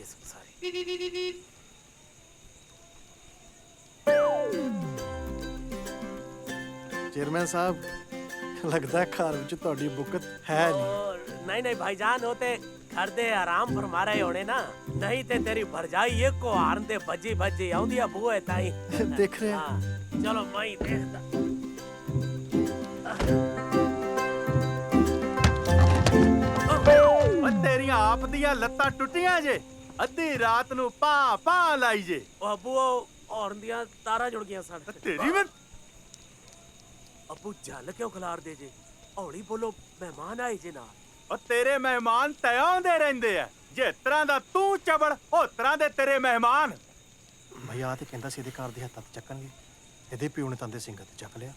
ਇਸ ਸਾਰੇ ਚੇਅਰਮੈਨ ਸਾਹਿਬ ਲੱਗਦਾ ਘਰ ਵਿੱਚ ਤੁਹਾਡੀ ਬੁਕਤ ਹੈ ਨਹੀਂ और नहीं नहीं भाईजान होते घर दे आराम फरमा रहे होने ना नहीं ते तेरी भरजाई एक को हारन दे भजी भजी आउंदी आ बूए ताई ਦੇਖ ਰਹੇ ਹਾਂ। हाँ, चलो मैं ही देखदा ਓ ਤੇਰੀਆਂ ਆਪ ਦੀਆਂ ਲੱਤਾਂ ਟੁੱਟੀਆਂ ਜੇ ਅੱਧੀ ਰਾਤ ਨੂੰ ਪਾ ਪਾ ਲਾਈ ਜੇ। ਉਹ ਅੱਬੂ ਔਰਨ ਦੀਆਂ ਤਾਰਾਂ ਜੁੜ ਗਈਆਂ ਸਨ। ਤੇਰੀ ਮੈਂ ਅੱਬੂ ਜਲ ਕਿਉਂ ਖਿਲਾਰਦੇ ਜੇ? ਹੌਲੀ ਬੋਲੋ ਮਹਿਮਾਨ ਆਏ ਜੇ ਨਾਲ। ਉਹ ਤੇਰੇ ਮਹਿਮਾਨ ਤਿਆਉਂਦੇ ਰਹਿੰਦੇ ਆ ਜੇ ਤਰ੍ਹਾਂ ਦਾ ਤੂੰ ਚਬੜ ਉਹ ਤਰ੍ਹਾਂ ਦੇ ਤੇਰੇ ਮਹਿਮਾਨ। ਮੈਂ ਤੇ ਕਹਿੰਦਾ ਸੀ ਇਹਦੇ ਘਰ ਦੇ ਹੱਥਾਂ ਤੇ ਚੱਕਣਗੇ। ਇਹਦੇ ਪਿਓ ਨੇ ਤੰਦੇ ਸਿੰਘਾਂ ਚੱਕ ਲਿਆ।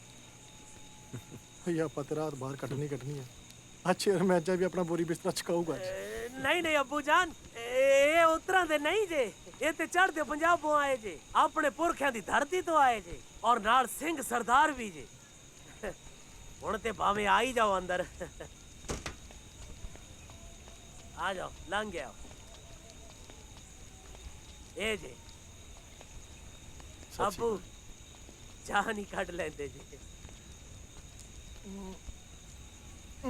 ਭਈਆ ਪਤਰਾਤ ਬਾਹਰ ਕੱਢਣੀ ਕੱਢਣੀ ਆ ਅੱਛੇ ਮੈਚਾ ਵੀ ਆਪਣਾ ਬੋਰੀ ਬਿਸਤਰਾ ਚਕਾਊਗਾ ਨਹੀਂ ਨਹੀਂ ਅੱਬੂ ਜਾਨ। ਇਹ ਉਤਰਾਂ ਦੇ ਨਹੀਂ ਜੇ। ਇਹ ਤੇ ਚੜ੍ਹਦੇ ਪੰਜਾਬੋਂ ਆਏ ਜੇ। ਆਪਣੇ ਪੁਰਖਿਆਂ ਦੀ ਧਰਤੀ ਤੋਂ ਆਏ ਜੇ ਔਰ ਨਾਲ ਸਿੰਘ ਸਰਦਾਰ ਵੀ ਜੇ। ਹੁਣ ਤੇ ਭਾਵੇਂ ਆ ਹੀ ਜਾਓ ਅੰਦਰ। ਆ ਜਾਓ ਲੰਘ ਗਿਆ। ਇਹ ਜੇ। ਆਪੂ ਚਾਹ ਨਹੀਂ ਕੱਢ ਲੈਂਦੇ ਜੀ।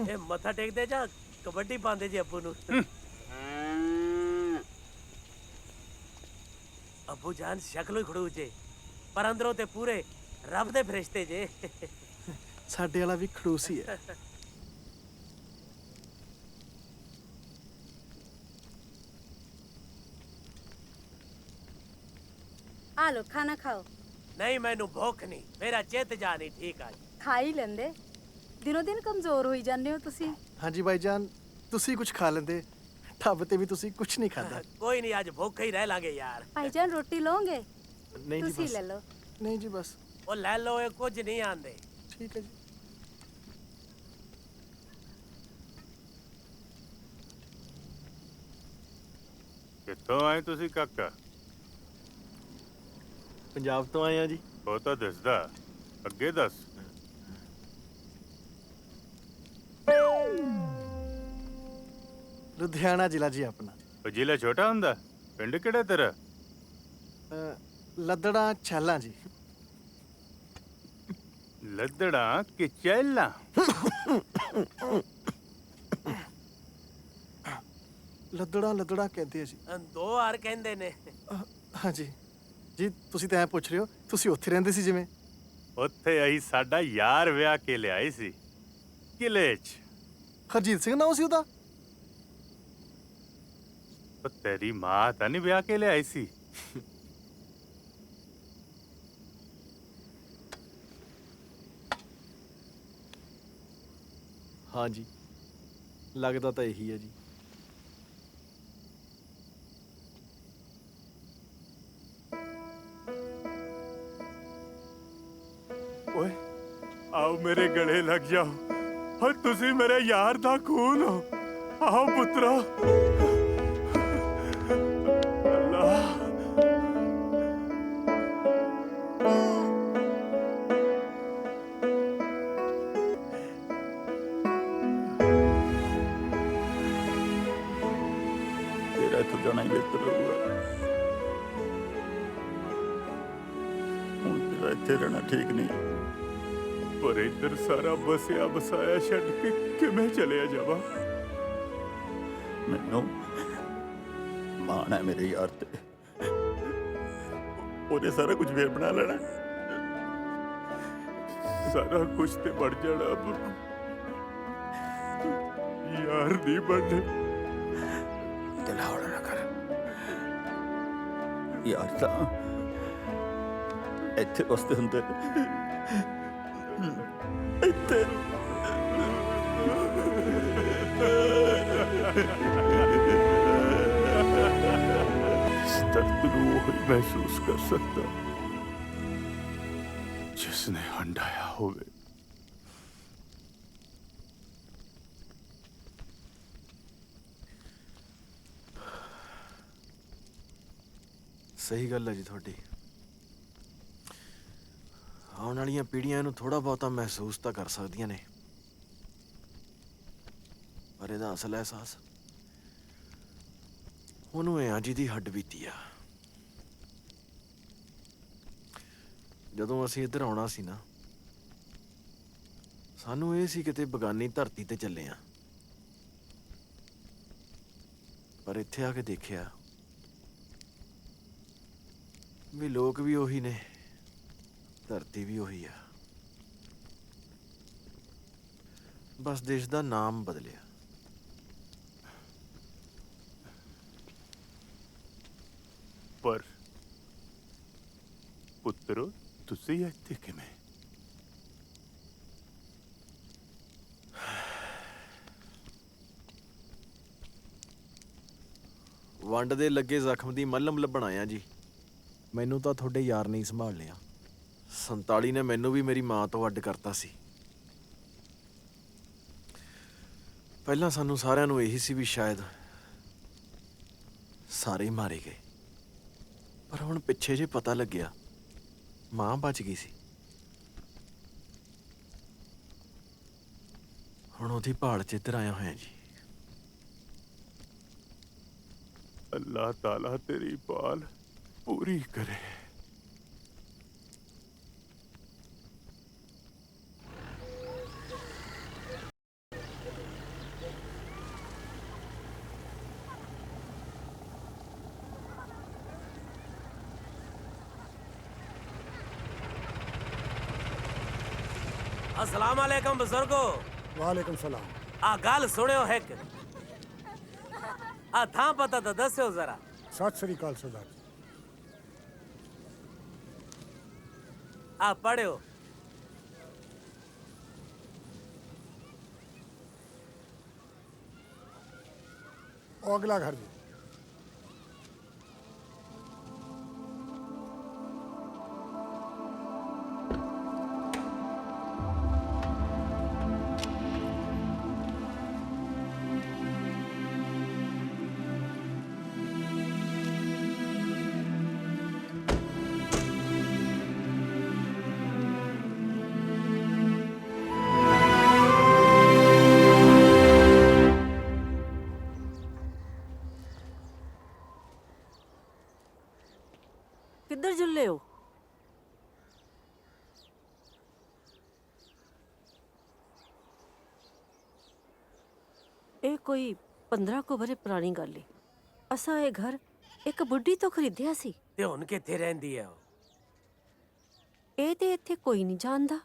ਇਹ ਮੱਥਾ ਟੇਕਦੇ ਜਾਂ ਕਬੱਡੀ ਪਾਉਂਦੇ ਜੀ ਅੱਬੂ ਨੂੰ? ਅੱਬੂ ਜਾਨ ਸ਼ਕਲੋਂ ਹੀ ਖੜੂ ਜੇ ਪਰ ਅੰਦਰੋਂ ਤੇ ਪੂਰੇ ਰੱਬ ਦੇ ਫਰਿਸ਼ਤੇ ਜੇ ਸਾਡੇ ਵਾਲਾ ਵੀ ਖੜੂਸੀ ਹੈ ਆ ਲੋ ਖਾਣਾ ਖਾਓ ਨਹੀਂ ਮੈਨੂੰ ਭੁੱਖ ਨਹੀਂ ਮੇਰਾ ਚਿੱਤ ਜਾ ਨਹੀਂ ਠੀਕ ਆ ਜੀ ਖਾ ਹੀ ਲੈਂਦੇ ਦਿਨੋ ਦਿਨ ਕਮਜ਼ੋਰ ਹੋਈ ਜਾਂਦੇ ਹੋ ਤੁਸੀਂ ਹਾਂਜੀ ਭਾਈ ਜਾਨ ਤੁਸੀਂ ਕੁਝ ਖਾ ਲੈਂਦੇ ਢਾਬੇ ਤੇ ਵੀ ਤੁਸੀਂ ਕੁਝ ਨਹੀਂ ਖਾਦਾ ਕੋਈ ਨਹੀਂ ਅੱਜ ਭੁੱਖ ਹੀ ਰਹਿ ਲਾਂਗੇ ਯਾਰ। ਭਾਈਜਾਨ ਰੋਟੀ ਲਓਗੇ? ਨਹੀਂ ਜੀ ਤੁਸੀਂ ਬਸ। ਲੈ ਲਓ। ਨਹੀਂ ਜੀ ਬਸ। ਉਹ ਲੈ ਲਓ ਇਹ ਕੁਝ ਨਹੀਂ ਆਂਦੇ। ਠੀਕ ਹੈ ਜੀ। ਕਿੱਥੋਂ ਆਏ ਤੁਸੀਂ ਕਾਕਾ? ਪੰਜਾਬ ਤੋਂ ਆਏ ਆ ਜੀ। ਉਹ ਤਾਂ ਦੱਸਦਾ। ਅੱਗੇ ਦੱਸ। ਲੁਧਿਆਣਾ ਜ਼ਿਲ੍ਹਾ ਜੀ ਆਪਣਾ। ਉਹ ਜ਼ਿਲ੍ਹਾ ਛੋਟਾ ਹੁੰਦਾ? ਪਿੰਡ ਕਿਹੜਾ ਤੇਰਾ? ਲੱਦੜਾ ਛਾਲਾਂ ਜੀ। ਲੱਦੜਾ ਕਿ ਚੈਲਾ ਲੱਦੜਾ ਲੱਦੜਾ ਕਹਿੰਦੇ ਆ ਜੀ। ਅਹ ਦੋ ਹਾਰ ਕਹਿੰਦੇ ਨੇ। ਅਹ, ਹਾਂਜੀ। ਜੀ ਤੁਸੀਂ ਤਾਂ ਐ ਪੁੱਛ ਰਹੇ ਹੋ ਤੁਸੀਂ ਉੱਥੇ ਰਹਿੰਦੇ ਸੀ ਜਿਵੇਂ? ਉੱਥੇ ਅਸੀਂ ਸਾਡਾ ਯਾਰ ਵਿਆਹ ਕੇ ਲਿਆਏ ਸੀ। ਕਿਲੇ 'ਚ। ਹਰਜੀਤ ਸਿੰਘ ਨਾਮ ਸੀ ਉਹਦਾ? ਉਹ ਤੇਰੀ ਮਾਂ ਤਾਂ ਨਹੀਂ ਵਿਆਹ ਕੇ ਲਿਆਈ ਸੀ। ਹਾਂਜੀ ਲੱਗਦਾ ਤਾਂ ਇਹੀ ਹੈ ਜੀ। ਓਏ ਆਓ ਮੇਰੇ ਗਲੇ ਲੱਗ ਜਾਓ। ਓ ਤੁਸੀਂ ਮੇਰੇ ਯਾਰ ਦਾ ਖੂਨ ਹੋ। ਆਓ ਪੁੱਤਰਾ। ਇੱਥੇ ਰਹਿਣਾ ਠੀਕ ਨਹੀਂ। ਪਰ ਇੱਧਰ ਸਾਰਾ ਬਸਿਆ ਬਸਾਇਆ ਛੱਡ ਕੇ ਕਿਵੇਂ ਚਲਿਆ ਜਾਵਾਂ? ਮੈਨੂੰ ਮਾਣ ਹੈ ਮੇਰੇ ਯਾਰ ਤੇ। ਉਹਨੇ ਸਾਰਾ ਕੁਝ ਫੇਰ ਬਣਾ ਲੈਣਾ। ਸਾਰਾ ਕੁਝ ਤੇ ਬੜ ਜਾਣਾ ਯਾਰ ਨਹੀਂ ਬਣਨੇ। ਦਿਲ ਹੌਲਾ ਨਾ ਕਰ। ਯਾਰ ਤਾਂ ਇੱਥੇ ਵਸਦੇ ਹੁੰਦੇ ਇੱਥੇ ਦਰਦ ਨੂੰ ਉਹ ਹੀ ਮਹਿਸੂਸ ਕਰ ਸਕਦਾ। ਜਿਸ ਨੇ ਹੰਡਾਇਆ ਹੋਵੇ। ਸਹੀ ਗੱਲ ਹੈ ਜੀ ਤੁਹਾਡੀ। ਆਉਣ ਵਾਲੀਆਂ ਪੀੜ੍ਹੀਆਂ ਇਹਨੂੰ ਥੋੜਾ ਬਹੁਤਾ ਮਹਿਸੂਸ ਤਾਂ ਕਰ ਸਕਦੀਆਂ ਨੇ। ਪਰ ਇਹਦਾ ਅਸਲ ਅਹਿਸਾਸ ਉਹਨੂੰ ਐ ਦੀ ਹੱਡ ਬੀਤੀ ਆ। ਜਦੋਂ ਅਸੀਂ ਇੱਧਰ ਆਉਣਾ ਸੀ ਨਾ, ਸਾਨੂੰ ਇਹ ਸੀ ਕਿਤੇ ਬਗਾਨੀ ਧਰਤੀ ਤੇ ਚੱਲੇ ਆ। ਪਰ ਇੱਥੇ ਆ ਕੇ ਦੇਖਿਆ ਵੀ ਲੋਕ ਵੀ ਉਹੀ ਨੇ। ਧਰਤੀ ਵੀ ਉਹੀ ਆ। ਬਸ ਦੇਸ਼ ਦਾ ਨਾਮ ਬਦਲਿਆ। ਪਰ ਪੁੱਤਰੋ ਤੁਸੀਂ ਇੱਥੇ ਕਿਵੇਂ? ਵੰਡ ਦੇ ਲੱਗੇ ਜ਼ਖਮ ਦੀ ਮੱਲਮ ਲੱਭਣ ਆਇਆ ਜੀ। ਮੈਨੂੰ ਤਾਂ ਤੁਹਾਡੇ ਯਾਰ ਨੇ ਹੀ ਸੰਭਾਲ ਲਿਆ 47 ਨੇ ਮੈਨੂੰ ਵੀ ਮੇਰੀ ਮਾਂ ਤੋਂ ਅੱਡ ਕਰਤਾ ਸੀ। ਪਹਿਲਾਂ ਸਾਨੂੰ ਸਾਰਿਆਂ ਨੂੰ ਇਹੀ ਸੀ ਵੀ ਸ਼ਾਇਦ ਸਾਰੇ ਮਾਰੇ ਗਏ। ਪਰ ਹੁਣ ਪਿੱਛੇ ਜੇ ਪਤਾ ਲੱਗਿਆ, ਮਾਂ ਬਚ ਗਈ ਸੀ। ਹੁਣ ਉਹਦੀ ਭਾਲ ਚ ਇੱਧਰ ਆਇਆ ਹੋਇਆ ਜੀ। ਅੱਲਾਹ ਤਾਲਾ ਤੇਰੀ ਪਾਲ ਪੂਰੀ ਕਰੇ। ਅਸਲਾਮ ਅਲੈਕਮ ਬਜ਼ੁਰਗੋ ਵਾਲੇਕਮ ਸਲਾਮ ਆ ਗੱਲ ਸੁਣਿਓ ਹੈ ਕਿ ਆ ਥਾਂ ਪਤਾ ਤਾਂ ਦੱਸਿਓ ਜ਼ਰਾ ਸਤਿ ਸ੍ਰੀ ਅਕਾਲ ਸਰਦਾਰ ਆ ਪੜਿਓ ਉਹ ਅਗਲਾ ਕੋਈ 15 ਕੋ ਬਰੇ ਪੁਰਾਣੀ ਗੱਲ ਏ। ਅਸਾਂ ਇਹ ਘਰ ਇੱਕ ਬੁੱਢੀ ਤੋਂ ਖਰੀਦਿਆ ਸੀ। ਤੇ ਹੁਣ ਕਿੱਥੇ ਰਹਿੰਦੀ ਹੈ ਉਹ? ਇਹ ਤੇ ਇੱਥੇ ਕੋਈ ਨਹੀਂ ਜਾਣਦਾ।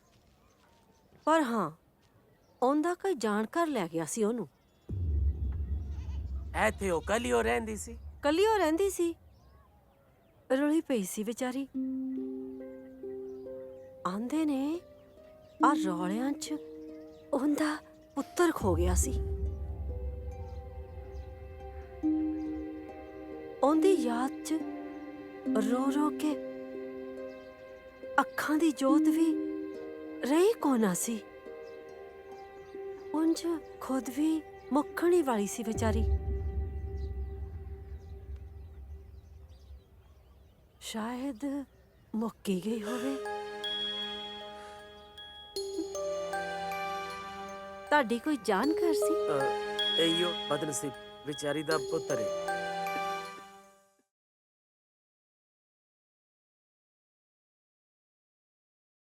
ਪਰ ਹਾਂ ਉਹਦਾ ਕੋਈ ਜਾਣਕਾਰ ਲੈ ਗਿਆ ਸੀ ਉਹਨੂੰ। ਇੱਥੇ ਉਹ ਕਲਿਓ ਰਹਿੰਦੀ ਸੀ? ਕੱਲੀ ਉਹ ਰਹਿੰਦੀ ਸੀ। ਰੋਲੀ ਪਈ ਸੀ ਵਿਚਾਰੀ। ਆਂਦੇ ਨੇ ਆ ਰੌਲਿਆਂ 'ਚ ਉਹਦਾ ਪੁੱਤਰ ਖੋ ਗਿਆ ਸੀ। ਉਹਦੀ ਯਾਦ 'ਚ ਰੋ ਰੋ ਕੇ ਅੱਖਾਂ ਦੀ ਜੋਤ ਵੀ ਰਹੀ ਕੋਨਾ ਸੀ? ਉਂਝ ਖੁਦ ਵੀ ਮੁੱਕਣੀ ਵਾਲੀ ਸੀ ਵਿਚਾਰੀ। ਸ਼ਾਇਦ ਮੁੱਕੀ ਗਈ ਹੋਵੇ। ਤੁਹਾਡੀ ਕੋਈ ਜਾਣਕਾਰ ਸੀ? ਅ, ਇਹੀਓ ਬਦਨਸੀਬ ਵਿਚਾਰੀ ਦਾ ਪੁੱਤਰ ਹੈ